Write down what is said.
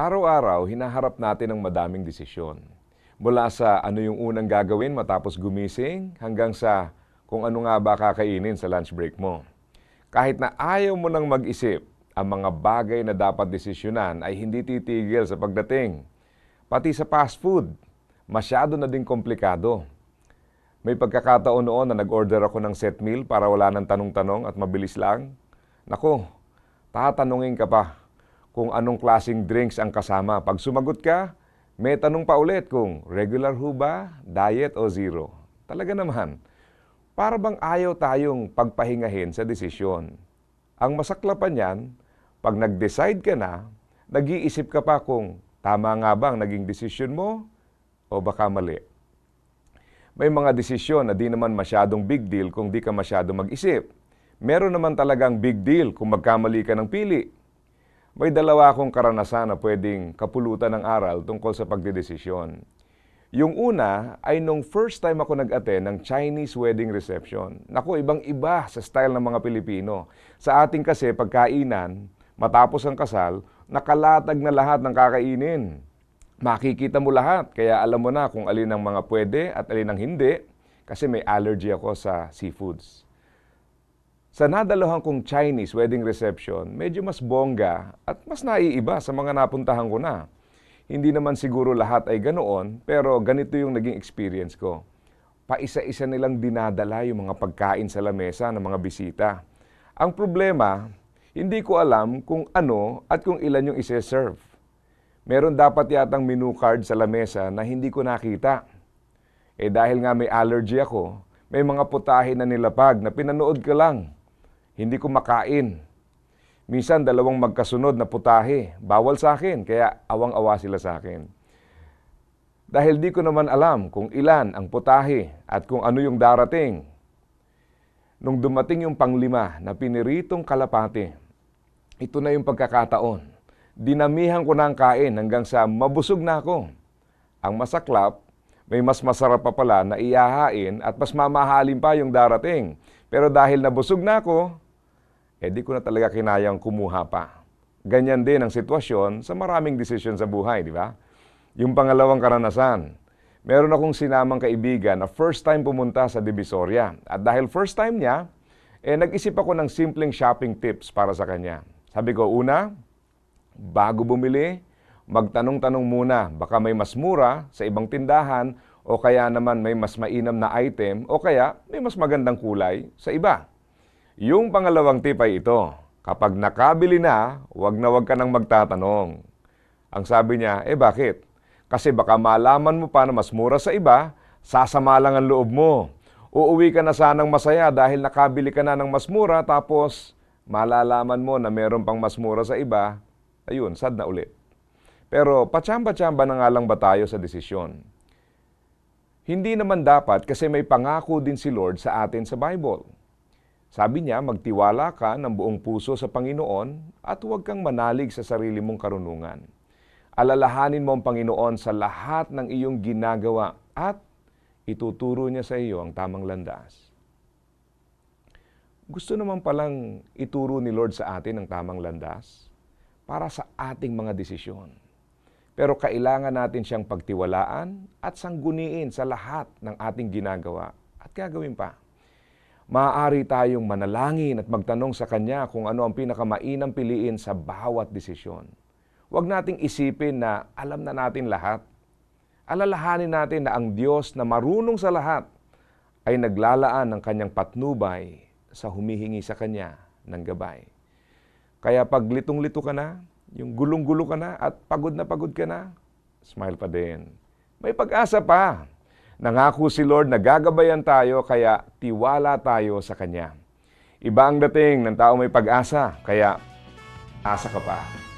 Araw-araw, hinaharap natin ang madaming desisyon. Mula sa ano yung unang gagawin matapos gumising hanggang sa kung ano nga ba kakainin sa lunch break mo. Kahit na ayaw mo nang mag-isip, ang mga bagay na dapat desisyonan ay hindi titigil sa pagdating. Pati sa fast food, masyado na ding komplikado. May pagkakataon noon na nag-order ako ng set meal para wala ng tanong-tanong at mabilis lang. Nako, tatanungin ka pa kung anong klasing drinks ang kasama. Pag sumagot ka, may tanong pa ulit kung regular ho ba, diet o zero. Talaga naman, para bang ayaw tayong pagpahingahin sa desisyon. Ang masaklapan yan, pag nag-decide ka na, nag-iisip ka pa kung tama nga ba ang naging desisyon mo o baka mali. May mga desisyon na di naman masyadong big deal kung di ka masyado mag-isip. Meron naman talagang big deal kung magkamali ka ng pili. May dalawa akong karanasan na pwedeng kapulutan ng aral tungkol sa pagdedesisyon. Yung una ay nung first time ako nag-attend ng Chinese wedding reception. Naku, ibang-iba sa style ng mga Pilipino. Sa ating kasi pagkainan, matapos ang kasal, nakalatag na lahat ng kakainin. Makikita mo lahat, kaya alam mo na kung alin ang mga pwede at alin ang hindi kasi may allergy ako sa seafoods. Sa nadalohan kong Chinese wedding reception, medyo mas bongga at mas naiiba sa mga napuntahan ko na. Hindi naman siguro lahat ay ganoon, pero ganito yung naging experience ko. Paisa-isa nilang dinadala yung mga pagkain sa lamesa ng mga bisita. Ang problema, hindi ko alam kung ano at kung ilan yung ise-serve. Meron dapat yatang menu card sa lamesa na hindi ko nakita. Eh dahil nga may allergy ako, may mga putahe na nilapag na pinanood ko lang. Hindi ko makain. Minsan dalawang magkasunod na putahe. Bawal sa akin, kaya awang-awa sila sa akin. Dahil di ko naman alam kung ilan ang putahe at kung ano yung darating. Nung dumating yung panglima na piniritong kalapate, ito na yung pagkakataon. Dinamihan ko na ang kain hanggang sa mabusog na ako. Ang masaklap, may mas masarap pa pala na iyahain at mas mamahalin pa yung darating. Pero dahil nabusog na ako, eh di ko na talaga kinayang kumuha pa. Ganyan din ang sitwasyon sa maraming desisyon sa buhay, di ba? Yung pangalawang karanasan, meron akong sinamang kaibigan na first time pumunta sa Divisoria. At dahil first time niya, eh nag-isip ako ng simpleng shopping tips para sa kanya. Sabi ko, una, bago bumili, magtanong-tanong muna, baka may mas mura sa ibang tindahan o kaya naman may mas mainam na item o kaya may mas magandang kulay sa iba. Yung pangalawang tip ay ito, kapag nakabili na, wag na wag ka nang magtatanong. Ang sabi niya, eh bakit? Kasi baka malaman mo pa na mas mura sa iba, sasama lang ang loob mo. Uuwi ka na sanang masaya dahil nakabili ka na ng mas mura tapos malalaman mo na meron pang mas mura sa iba, ayun, sad na ulit. Pero patsamba-tsamba na nga lang ba tayo sa desisyon? Hindi naman dapat kasi may pangako din si Lord sa atin sa Bible. Sabi niya, magtiwala ka ng buong puso sa Panginoon at huwag kang manalig sa sarili mong karunungan. Alalahanin mo ang Panginoon sa lahat ng iyong ginagawa at ituturo niya sa iyo ang tamang landas. Gusto naman palang ituro ni Lord sa atin ang tamang landas para sa ating mga desisyon. Pero kailangan natin siyang pagtiwalaan at sangguniin sa lahat ng ating ginagawa at gagawin pa maaari tayong manalangin at magtanong sa Kanya kung ano ang pinakamainam piliin sa bawat desisyon. Huwag nating isipin na alam na natin lahat. Alalahanin natin na ang Diyos na marunong sa lahat ay naglalaan ng Kanyang patnubay sa humihingi sa Kanya ng gabay. Kaya pag litong-lito ka na, yung gulong-gulo ka na at pagod na pagod ka na, smile pa din. May pag-asa pa. Nangako si Lord na gagabayan tayo kaya tiwala tayo sa Kanya. Iba ang dating ng tao may pag-asa, kaya asa ka pa.